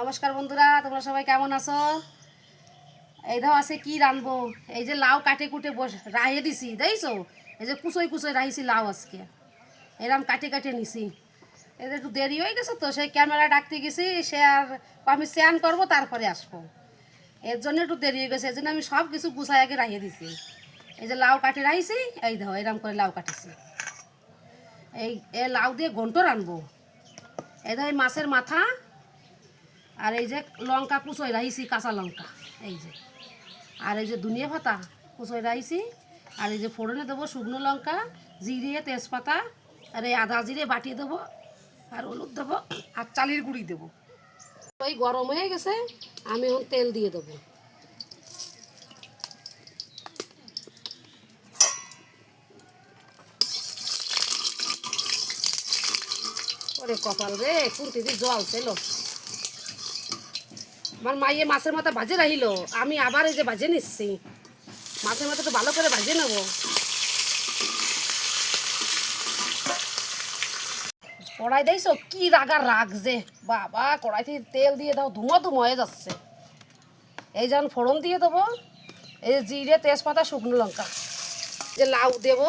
নমস্কার বন্ধুরা, তোমরা সবাই কেমন আছো? এই ধর আছে কি রানবো এই যে লাউ কাটে কুটে বস রাহে দিছি, দেখছ? এই যে কুচোই কুচোই রাহিছি লাউ আজকে। এরম কাটে কাটে নিছি। যে একটু দেরি হয়ে গেছে তো, সেই ক্যামেরা ডাকতে গেছি, সে আর আমি স্যান করব, তারপরে আসব। এর জন্য একটু দেরি হয়ে গেছে এর জন্য আমি সব কিছু গুছাই আগে রাহিয়ে দিছি। এই যে লাউ কাটে রাইছি এই দেখো, এরম করে লাউ কাটেছি। এই লাউ দিয়ে ঘন্ট রানবো এই এই মাছের মাথা আর এই যে লঙ্কা কুচোই রাইছি, কাঁচা লঙ্কা। এই যে। আর এই যে ধনিয়া পাতা কুচোই রাইছি, আর এই যে ফোড়নে দেবো শুকনো লঙ্কা, জিরে, তেজপাতা, আর এই আদা জিরে বাটিয়ে দেবো, আর হলুদ দেবো, আর চালির গুঁড়ি দেবো। ওই গরম হয়ে গেছে, আমি এখন তেল দিয়ে দেবো। ওরে কপাল রে দিয়ে জল ছিল। আমার মাইয়ে মাছের মাথা ভাজে রাখিল আমি আবার এই যে ভাজে নিচ্ছি। মাছের মাথা তো ভালো করে ভাজে নেব। কড়াই দিয়েছ কি রাগ যে। বাবা, কড়াই থেকে তেল দিয়ে দাও, ধুমো ধুমো হয়ে যাচ্ছে। এই যেমন ফোড়ন দিয়ে দেবো। এই জিরে, তেজপাতা, শুকনো লঙ্কা। যে লাউ দেবো।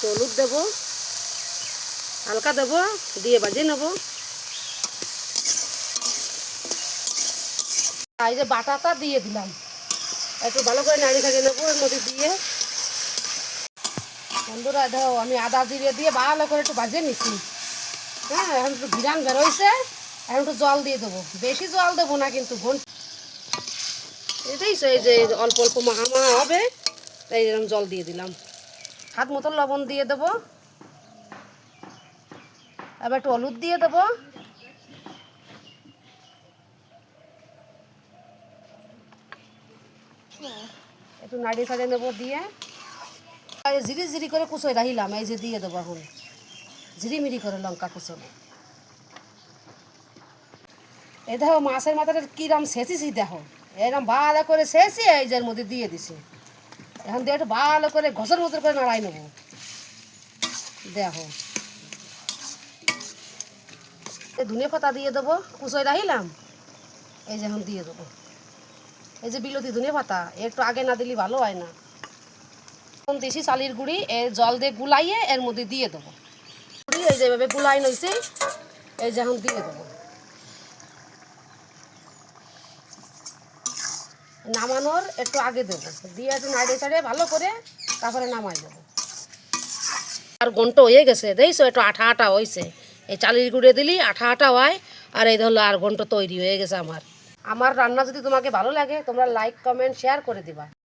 হলুদ দেবো। হালকা দেবো, দিয়ে বাজিয়ে নেব। এই যে বাটাটা দিয়ে দিলাম। একটু ভালো করে নাড়ি খাইয়ে নেব এর মধ্যে দিয়ে। বন্ধুরা, দেখো, আমি আদা জিরে দিয়ে ভালো করে একটু বাজিয়ে নিছি। হ্যাঁ এখন একটু ঘিরান বেরোইছে। এখন একটু জল দিয়ে দেবো। বেশি জল দেবো না, কিন্তু ঘন এটাই এই যে অল্প অল্প মাখা হবে, তাই এরকম জল দিয়ে দিলাম। হাত মতো লবণ দিয়ে দেবো। এবার একটু হলুদ দিয়ে দেবো। একটু নাড়িয়ে সাড়িয়ে নেব দিয়ে। ঝিরি ঝিরি করে কুচোয় রাখিলাম এই যে দিয়ে দেবো এখন। ঝিরিমিরি করে লঙ্কা কুচোনো এই দেখো মাছের মাথাটা কিরম সেচিছি দেখো। এরকম ভালো করে সেচি এই যে মধ্যে দিয়ে দিছি। এখন দিয়ে একটু ভালো করে ঘষর মতর করে নাড়াই নেব। দেখো। এই ধনে পাতা দিয়ে দেবো, কুচোয় রাখিলাম এই যে এখন দিয়ে দেবো। এই যে বিলতি ধনে পাতা একটু আগে না দিলে ভালো হয় না। এখন দিছি চালির গুঁড়ি এর জল দিয়ে গুলাইয়ে এর মধ্যে দিয়ে দেবো। গুঁড়ি এই যে এভাবে গুলাই নইছি, এই যে এখন দিয়ে দেবো। নামানোর একটু আগে দেবো। দিয়ে একটু নাড়িয়ে চাড়িয়ে ভালো করে তারপরে নামাই দেবো। আর ঘন্ট হয়ে গেছে, দেখছ? একটু আঠা আঠা হয়েছে এই চালির গুঁড়ে দিলি, আঠা আঠা হয়, আর এই ধরলো আর ঘণ্টা তৈরি হয়ে গেছে আমার। আমার রান্না যদি তোমাকে ভালো লাগে, তোমরা লাইক কমেন্ট শেয়ার করে দিবা।